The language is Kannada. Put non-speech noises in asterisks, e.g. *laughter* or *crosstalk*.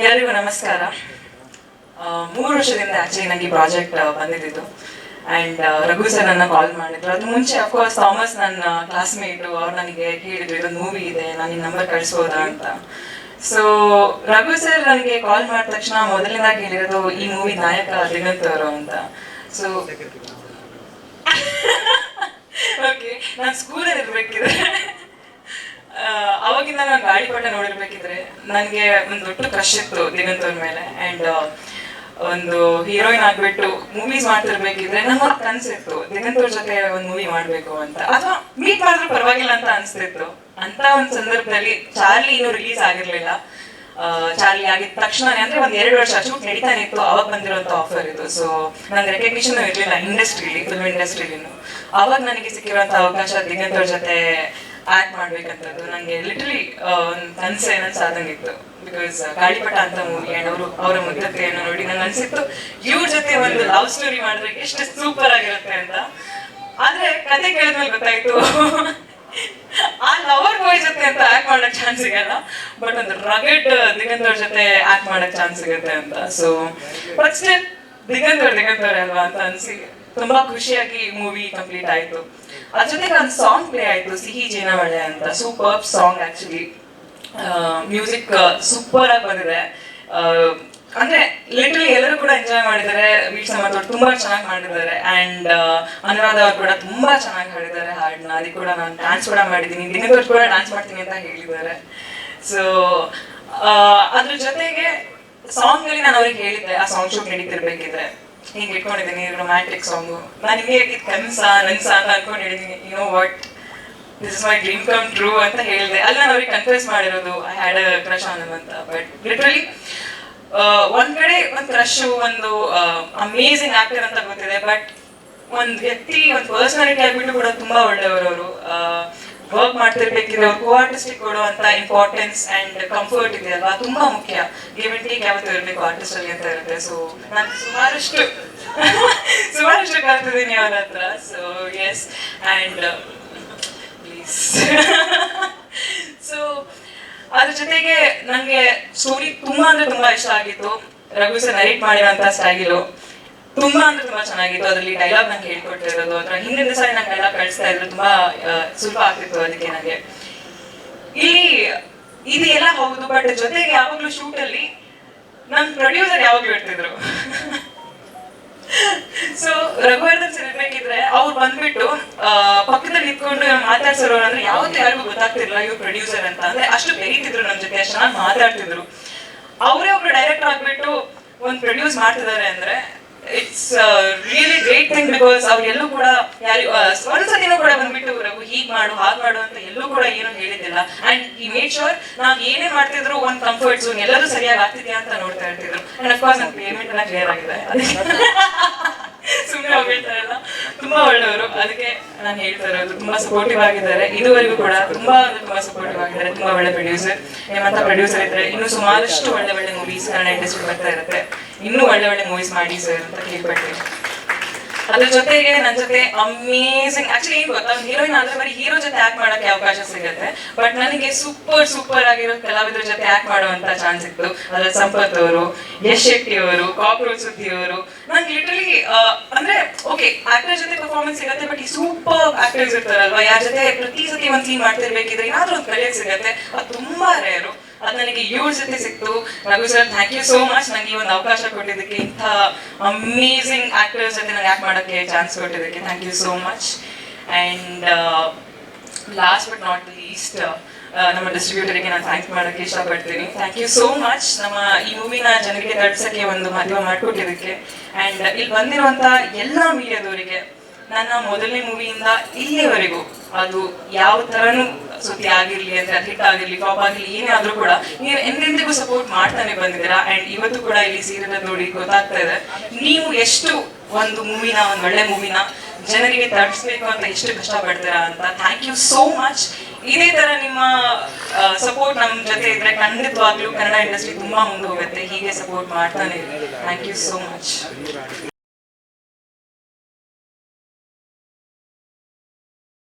ಎಲ್ಲರಿಗೂ ನಮಸ್ಕಾರ. ಮೂರು ವರ್ಷದಿಂದ ಆಕ್ಚುಲಿ ನನಗೆ ಪ್ರಾಜೆಕ್ಟ್ ಬಂದಿದ್ದು ಆ್ಯಂಡ್ ರಘು ಸರ್ ನನ್ನ ಕಾಲ್ ಮಾಡಿದ್ರು. ಅದು ಮುಂಚೆ ಅಫ್ಕೋರ್ಸ್ ಥಾಮಸ್ ನನ್ನ ಕ್ಲಾಸ್ಮೇಟು ಅವ್ರು ನನಗೆ ಕೇಳಿದ್ರು ಇದೊಂದು ಮೂವಿ ಇದೆ, ನಾನು ನಿನ್ನ ನಂಬರ್ ಕಳಿಸ್ಬೋದಾ ಅಂತ. ಸೊ ರಘು ಸರ್ ನನಗೆ ಕಾಲ್ ಮಾಡಿದ ತಕ್ಷಣ ಮೊದಲಿಂದ ಕೇಳಿರೋದು, ಈ ಮೂವಿ ನಾಯಕ ದಿನಂತ್ ಅವರು ಅಂತ. ಸೊ ಓಕೆ ನಾನು ಸ್ಕೂಲಲ್ಲಿ ಇರ್ಬೇಕಿದ್ರೆ. ಅವಾಗಿಂದ ನಾನು ಗಾಳಿ ಪಟ ನೋಡಿರ್ಬೇಕಿದ್ರೆ ನನಗೆ ಒಂದು ದೊಡ್ಡ ಕ್ರಶ್ ಇತ್ತು ದಿಗಂತವ್ರ ಮೇಲೆ. ಅಂಡ್ ಒಂದು ಹೀರೋಯಿನ್ ಆಗ್ಬಿಟ್ಟು ಮೂವೀಸ್ ಮಾಡ್ತಿರ್ಬೇಕಿದ್ರೆ ನಮ್ಮ ಕನ್ಸಿತ್ತು ದಿಗಂತವ್ರ ಜೊತೆ ಒಂದು ಮೂವಿ ಮಾಡ್ಬೇಕು ಅಂತ. ಅಥವಾ ಮೀಟ್ ಮಾಡಿದ್ರೆ ಪರವಾಗಿಲ್ಲ ಅಂತ ಅನ್ಸ್ತಿತ್ತು. ಅಂತ ಒಂದು ಸಂದರ್ಭದಲ್ಲಿ ಚಾರ್ಲಿ ಇನ್ನೂ ರಿಲೀಸ್ ಆಗಿರ್ಲಿಲ್ಲ. ಚಾರ್ಲಿ ಆಗಿದ ತಕ್ಷಣನೇ, ಅಂದ್ರೆ ಒಂದ್ ಎರಡು ವರ್ಷ ಶೂಟ್ ನಡೀತಾನೆ ಇತ್ತು, ಅವಾಗ ಬಂದಿರುವಂತ ಆಫರ್ ಇದು. ಸೊ ನಂಗೆ ರೆಕಗ್ನಿಷನ್ ಇರ್ಲಿಲ್ಲ ಇಂಡಸ್ಟ್ರಿಲಿ ಫಿಲ್ಮ್ ಇಂಡಸ್ಟ್ರಿಲಿ ಅವಾಗ ನನಗೆ ಸಿಕ್ಕಿರುವಂತ ಅವಕಾಶ ದಿಗಂತವ್ರ ಜೊತೆ ಆಕ್ಟ್ ಮಾಡ್ಬೇಕಂತದ್ದು ನಂಗೆ ಲಿಟ್ರಲಿ ಒಂದು ಕನಸೆ ನನ್ನ ಸಾಧಂಗಿತ್ತು ಬಿಕಾಸ್ ಗಾಳಿಪಟ ಅಂತ ಮೂವಿ ಆ್ಯಂಡ್ ಅವರು, ಅವರ ಮುಗ್ಧತೆಯನ್ನು ನೋಡಿ ನಂಗೆ ಅನ್ಸಿತ್ತು, ಇವ್ರ ಜೊತೆ ಒಂದು ಲವ್ ಸ್ಟೋರಿ ಮಾಡಿದ್ರೆ ಎಷ್ಟು ಸೂಪರ್ ಆಗಿರುತ್ತೆ ಅಂತ. ಆದ್ರೆ ಕತೆ ಕೇಳಿದ್ಮೇಲೆ ಗೊತ್ತಾಯ್ತು. ಆ ಲವರ್ ಬಾಯ್ ಜೊತೆ ಅಂತ ಆಕ್ಟ್ ಮಾಡಕ್ ಚಾನ್ಸ್ ಸಿಗಲ್ಲ ಬಟ್ ಒಂದು ರಗಡ್ ದಿಗಂತ್ ಅವ್ರ ಜೊತೆ ಆಕ್ಟ್ ಮಾಡಕ್ ಚಾನ್ಸ್ ಸಿಗುತ್ತೆ ಅಂತ. ಸೊ ಫಸ್ಟ್ ಸ್ಟಿಲ್ ದಿಗಂತ್ ಅವ್ರ ದಿಗಂತ್ ಅವ್ರೆ ಅಲ್ವಾ ಅಂತ ಅನ್ಸಿ. ತುಂಬಾ ಖುಷಿಯಾಗಿ ಮೂವಿ ಕಂಪ್ಲೀಟ್ ಆಯ್ತು. ಅದ್ರ ಜೊತೆಗೆ ಒಂದು ಸಾಂಗ್ ಪ್ಲೇ ಆಯ್ತು, ಸಿಹಿ ಜೀನವಳೆ ಅಂತ super song actually music super ಆಗಿ ಬಂದಿದೆ. ಅಂದ್ರೆ ಲಿಟ್ರಲಿ ಎಲ್ಲರೂ ಕೂಡ ಎಂಜಾಯ್ ಮಾಡಿದ್ದಾರೆ. ಸಮರ್ಥ ಅವ್ರು ತುಂಬಾ ಚೆನ್ನಾಗಿ ಮಾಡಿದ್ದಾರೆ. ಅಂಡ್ ಅನುರಾಧ ಅವ್ರು ಕೂಡ ತುಂಬಾ ಚೆನ್ನಾಗಿ ಹಾಡಿದ್ದಾರೆ ಹಾಡನ್ನ. ಅದಕ್ಕೆ ಕೂಡ ನಾನು ಡ್ಯಾನ್ಸ್ ಕೂಡ ಮಾಡಿದ್ದೀನಿ. ದಿನದವ್ರು ಕೂಡ ಡ್ಯಾನ್ಸ್ ಮಾಡ್ತೀನಿ ಅಂತ ಹೇಳಿದ್ದಾರೆ. ಸೊ ಅದ್ರ ಜೊತೆಗೆ ಸಾಂಗ್ ಅಲ್ಲಿ ನಾನು ಅವ್ರಿಗೆ ಹೇಳಿದ್ದೆ, ಆ ಸಾಂಗ್ ಶೂಟ್ ನಡೀತಿರ್ಬೇಕಿದ್ರೆ. ಹಿಂಗೆ ಇಟ್ಕೊಂಡಿದ್ದೀನಿ ರೊಮ್ಯಾಂಟಿಕ್ ಸಾಂಗು ನಾನು ಹಿಂಗೆ ಇಟ್ಟಿದ್ ಕನಸ, ನನ್ಸ ಅಂತ ಅನ್ಕೊಂಡಿದ್ದೀನಿ you know what this is my dream come true ಅಂತ ಹೇಳಿದೆ. ಅಲ್ಲಿ ನಾನು ಅವ್ರಿಗೆ ಕನ್ಫ್ಯೂಸ್ ಮಾಡಿರೋದು I had a crush on ಅಂತ. ಬಟ್ ಲಿಟ್ರಲಿ ಒಂದ್ ಕಡೆ ಒಂದು ಕ್ರಶ್ ಒಂದು ಅಮೇಸಿಂಗ್ ಆಕ್ಟರ್ ಅಂತ ಗೊತ್ತಿದೆ. ಬಟ್ ಒಂದ್ ವ್ಯಕ್ತಿ, ಒಂದು ಪರ್ಸನಾಲಿಟಿ ಆಗ್ಬಿಟ್ಟು ಕೂಡ ತುಂಬಾ ಒಳ್ಳೆಯವರು ಅವರು. ವರ್ಕ್ ಮಾಡ್ತಿರ್ಬೇಕಿದ್ರೆ ಅವ್ರು ಕೋ ಕೊಡುವಂತ ಇಂಪಾರ್ಟೆನ್ಸ್ ಅಂಡ್ ಕಂಫರ್ಟ್ ಇದೆ ಅಲ್ವಾ? ತುಂಬಾ ಮುಖ್ಯ. ಗಿವ್ ಅಂಡ್ ಟೇಕ್ ಯಾವತ್ತೂ ಇರಬೇಕು ಆರ್ಟಿಸ್ಟ್ ಅಲ್ಲಿ ಅಂತ ಇರುತ್ತೆ. ಸೊ ನಾನು ಸುಮಾರಷ್ಟು *laughs* ಸುಮಾರಷ್ಟು ಕಲ್ತಿದ್ದೀನಿ ಅವ್ರ ಹತ್ರ. ಸೊ ಎಸ್ ಅಂಡ್ ಸೊ ಅದ್ರ ಜೊತೆಗೆ ನಂಗೆ ಸ್ಟೋರಿ ತುಂಬಾ ಅಂದ್ರೆ ತುಂಬಾ ಇಷ್ಟ ಆಗಿತ್ತು. ರಘು ಸರ್ ನರೇಟ್ ಮಾಡಿರೋಂಥ ಸ್ಟೈಲು ತುಂಬಾ ಅಂದ್ರೆ ತುಂಬಾ ಚೆನ್ನಾಗಿತ್ತು. ಅದರಲ್ಲಿ ಡೈಲಾಗ್ ನಂಗೆ ಹೇಳ್ಕೊಟ್ಟಿರೋದು. ಅಥವಾ ಹಿಂದಿನ ದಿವಸ ನಂಗೆ ಕಳಿಸ್ತಾ ಇದ್ರು. ತುಂಬಾ ಸುಲಭ ಆಗ್ತಿತ್ತು ಅದಕ್ಕೆ ನನಗೆ ಇಲ್ಲಿ, ಇದು ಎಲ್ಲ ಹೌದು ಬಟ್ ಜೊತೆಗೆ ಯಾವಾಗ್ಲೂ ಶೂಟ್ ಅಲ್ಲಿ ನನ್ ಪ್ರೊಡ್ಯೂಸರ್ ಯಾವಾಗ್ಲೂ ಇರ್ತಿದ್ರು. ಸೊ ರಘುವರ್ಧನ್ ಸರ್ ಅವ್ರು ಬಂದ್ಬಿಟ್ಟು ಪಕ್ಕದಲ್ಲಿ ನಿಂತ್ಕೊಂಡು ಮಾತಾಡ್ಸೋರು ಅಂದ್ರೆ ಯಾವತ್ತೂ ಯಾರಿಗೂ ಗೊತ್ತಾಗ್ತಿರ್ಲಿಲ್ಲ ಇವ್ರು ಪ್ರೊಡ್ಯೂಸರ್ ಅಂತ. ಅಂದ್ರೆ ಅಷ್ಟು ಬೆರೀತಿದ್ರು ನಮ್ ಜೊತೆ, ಅಷ್ಟು ಚೆನ್ನಾಗಿ ಮಾತಾಡ್ತಿದ್ರು. ಅವರೇ ಒಬ್ರು ಡೈರೆಕ್ಟರ್ ಆಗ್ಬಿಟ್ಟು ಒಂದು ಪ್ರೊಡ್ಯೂಸ್ ಮಾಡ್ತಿದ್ದಾರೆ ಅಂದ್ರೆ it's really great thing because ಅವ್ರೆಲ್ಲೂ ಕೂಡ ಯಾರು ಒಂದ್ಸತಿನೂ ಕೂಡ ಬಂದ್ಬಿಟ್ಟು ರಘು ಹೀಗ್ ಮಾಡು, ಹಾಗೆ ಮಾಡು ಅಂತ ಎಲ್ಲೂ ಕೂಡ ಏನು ಹೇಳಿದ್ದಿಲ್ಲ. ಅಂಡ್ ಈ ಮೇಡ್ ಶೋರ್ ನಾವ್ ಏನೇ ಮಾಡ್ತಿದ್ರು ಒಂದ್ ಕಂಫರ್ಟ್ ಝೋನ್ ಎಲ್ಲರೂ ಸರಿಯಾಗಿ ಆಗ್ತಿದ್ಯಾ ಅಂತ ನೋಡ್ತಾ ಇರ್ತಿದ್ರು. ಅಂಡ್ ಅಫ್ಕೋರ್ಸ್ ನಮ್ ಪೇಮೆಂಟ್ ಎಲ್ಲ ಕ್ಲಿಯರ್ ಆಗಿದೆ. *laughs* ಸುಮ್ಮನೆ ಹೋಗ್ಬಿಡ್ತಾರಲ್ಲ ತುಂಬಾ ಒಳ್ಳೆಯವರು. ಅದಕ್ಕೆ ನಾನು ಹೇಳ್ತಾ ಇರೋದು, ತುಂಬಾ ಸಪೋರ್ಟಿವ್ ಆಗಿದ್ದಾರೆ. ಇದುವರೆಗೂ ಕೂಡ ತುಂಬಾ ತುಂಬಾ ಸಪೋರ್ಟಿವ್ ಆಗಿದ್ದಾರೆ. ತುಂಬಾ ಒಳ್ಳೆ ಪ್ರೊಡ್ಯೂಸರ್ ನಿಮ್ಮಂತ ಪ್ರೊಡ್ಯೂಸರ್ ಇದ್ರೆ ಇನ್ನೂ ಸುಮಾರಷ್ಟು ಒಳ್ಳೆ ಒಳ್ಳೆ ಮೂವೀಸ್ ಕನ್ನಡ ಇಂಡಸ್ಟ್ರಿ ಬರ್ತಾ ಇರುತ್ತೆ. ಇನ್ನೂ ಒಳ್ಳೆ ಒಳ್ಳೆ ಮೂವೀಸ್ ಮಾಡಿ ಸರ್ ಅಂತ ಕೇಳ್ಪಡ್ತೀನಿ ಅದ್ರ ಜೊತೆಗೆ ನನ್ನ ಜೊತೆ ಅಮೇಸಿಂಗ್ ಆಕ್ಚುಲಿ ಏನ್ ಗೊತ್ತಾ? ಹೀರೋಯಿನ್ ಆದ್ರೆ ಬರೀ ಹೀರೋ ಜೊತೆ ಆಕ್ಟ್ ಮಾಡಕ್ಕೆ ಅವಕಾಶ ಸಿಗುತ್ತೆ. ಬಟ್ ನನಗೆ ಸೂಪರ್ ಸೂಪರ್ ಆಗಿರೋ ಕಲಾವಿದ್ರ ಜೊತೆ ಆಕ್ಟ್ ಮಾಡುವಂತ ಚಾನ್ಸ್ ಇತ್ತು. ಅದ್ರ ಸಂಪತ್ ಅವರು, ಯಶ್ ಶೆಟ್ಟಿ ಅವರು, ಕಾಕ್ರೋಚ್ ಸುದ್ದಿ ಅವರು. ನಂಗೆ ಲಿಟರಲಿ ಅಂದ್ರೆ ಓಕೆ ಆಕ್ಟರ್ ಜೊತೆ ಪರ್ಫಾರ್ಮೆನ್ಸ್ ಸಿಗುತ್ತೆ ಬಟ್ ಈ ಸೂಪರ್ ಆಕ್ಟರ್ಸ್ ಇರ್ತಾರಲ್ವಾ? ಯಾರ ಜೊತೆ ಪ್ರತಿ ಸತಿ ಒಂದ್ ಸೀನ್ ಮಾಡ್ತಿರ್ಬೇಕಿದ್ರೆ ಏನಾದ್ರೂ ಒಂದ್ ಕಲಿಯಕ್ ಸಿಗುತ್ತೆ. ಅದು ತುಂಬಾ ರೇರು ಅದು ನನಗೆ ಇವ್ರ ಜೊತೆ ಸಿಕ್ತು. Raghu sir thank you so much ನಂಗೆ ಈ ಒಂದು ಅವಕಾಶ ಕೊಟ್ಟಿದ್ದಕ್ಕೆ ಇಂಥ ಅಮೇಸಿಂಗ್ ಆಕ್ಟರ್ಸ್ ಜೊತೆ ನಂಗೆ ಆಕ್ಟ್ ಮಾಡೋಕ್ಕೆ ಚಾನ್ಸ್ ಕೊಟ್ಟಿದ್ದಕ್ಕೆ thank you so much and last but not least ನಮ್ಮ ಡಿಸ್ಟ್ರಿಬ್ಯೂಟರ್ಗೆ ನಾನು ಥ್ಯಾಂಕ್ ಮಾಡೋಕ್ಕೆ ಇಷ್ಟಪಡ್ತೀನಿ. ಥ್ಯಾಂಕ್ ಯು ಸೋ ಮಚ್ ನಮ್ಮ ಈ ಮೂವಿನ ಜನರಿಗೆ ತಡ್ಸಕ್ಕೆ ಒಂದು ಮಾಧ್ಯಮ ಮಾಡಿಕೊಟ್ಟಿದ್ದಕ್ಕೆ. ಆ್ಯಂಡ್ ಇಲ್ಲಿ ಬಂದಿರುವಂಥ ಎಲ್ಲ ಮೀಡಿಯಾದವರಿಗೆ ನನ್ನ ಮೊದಲನೇ ಮೂವಿಯಿಂದ ಇಲ್ಲಿವರೆಗೂ ಅದು ಯಾವ ತರನು ಸುದ್ದಿ ಆಗಿರ್ಲಿ ಅಂದ್ರೆ ಅದು ಹಿಟ್ ಆಗಿರ್ಲಿ ಫ್ಲಾಪ್ ಆಗಿರ್ಲಿ ಏನೇ ಆದ್ರೂ ಕೂಡ ನೀವು ಎಂದೆಂದಿಗೂ ಸಪೋರ್ಟ್ ಮಾಡ್ತಾನೆ ಬಂದಿದ್ದೀರಾ? ಅಂಡ್ ಇವತ್ತು ಕೂಡ ಇಲ್ಲಿ ಸೀರಿಯಲ್ ನೋಡಿ ಗೊತ್ತಾಗ್ತಾ ಇದೆ. ನೀವು ಎಷ್ಟು ಒಂದು ಮೂವಿನ, ಒಂದು ಒಳ್ಳೆ ಮೂವಿನ ಜನರಿಗೆ ತರಿಸ್ಬೇಕು ಅಂತ ಎಷ್ಟು ಕಷ್ಟ ಪಡ್ತೀರಾ ಅಂತ ಥ್ಯಾಂಕ್ ಯು ಸೋ ಮಚ್ ಇದೇ ತರ ನಿಮ್ಮ ಸಪೋರ್ಟ್ ನಮ್ಮ ಜೊತೆ ಇದ್ರೆ ಖಂಡಿತವಾಗ್ಲೂ ಕನ್ನಡ ಇಂಡಸ್ಟ್ರಿ ತುಂಬಾ ಮುಂದೆ ಹೋಗುತ್ತೆ. ಹೀಗೆ ಸಪೋರ್ಟ್ ಮಾಡ್ತಾನೆ ಥ್ಯಾಂಕ್ ಯು ಸೋ ಮಚ್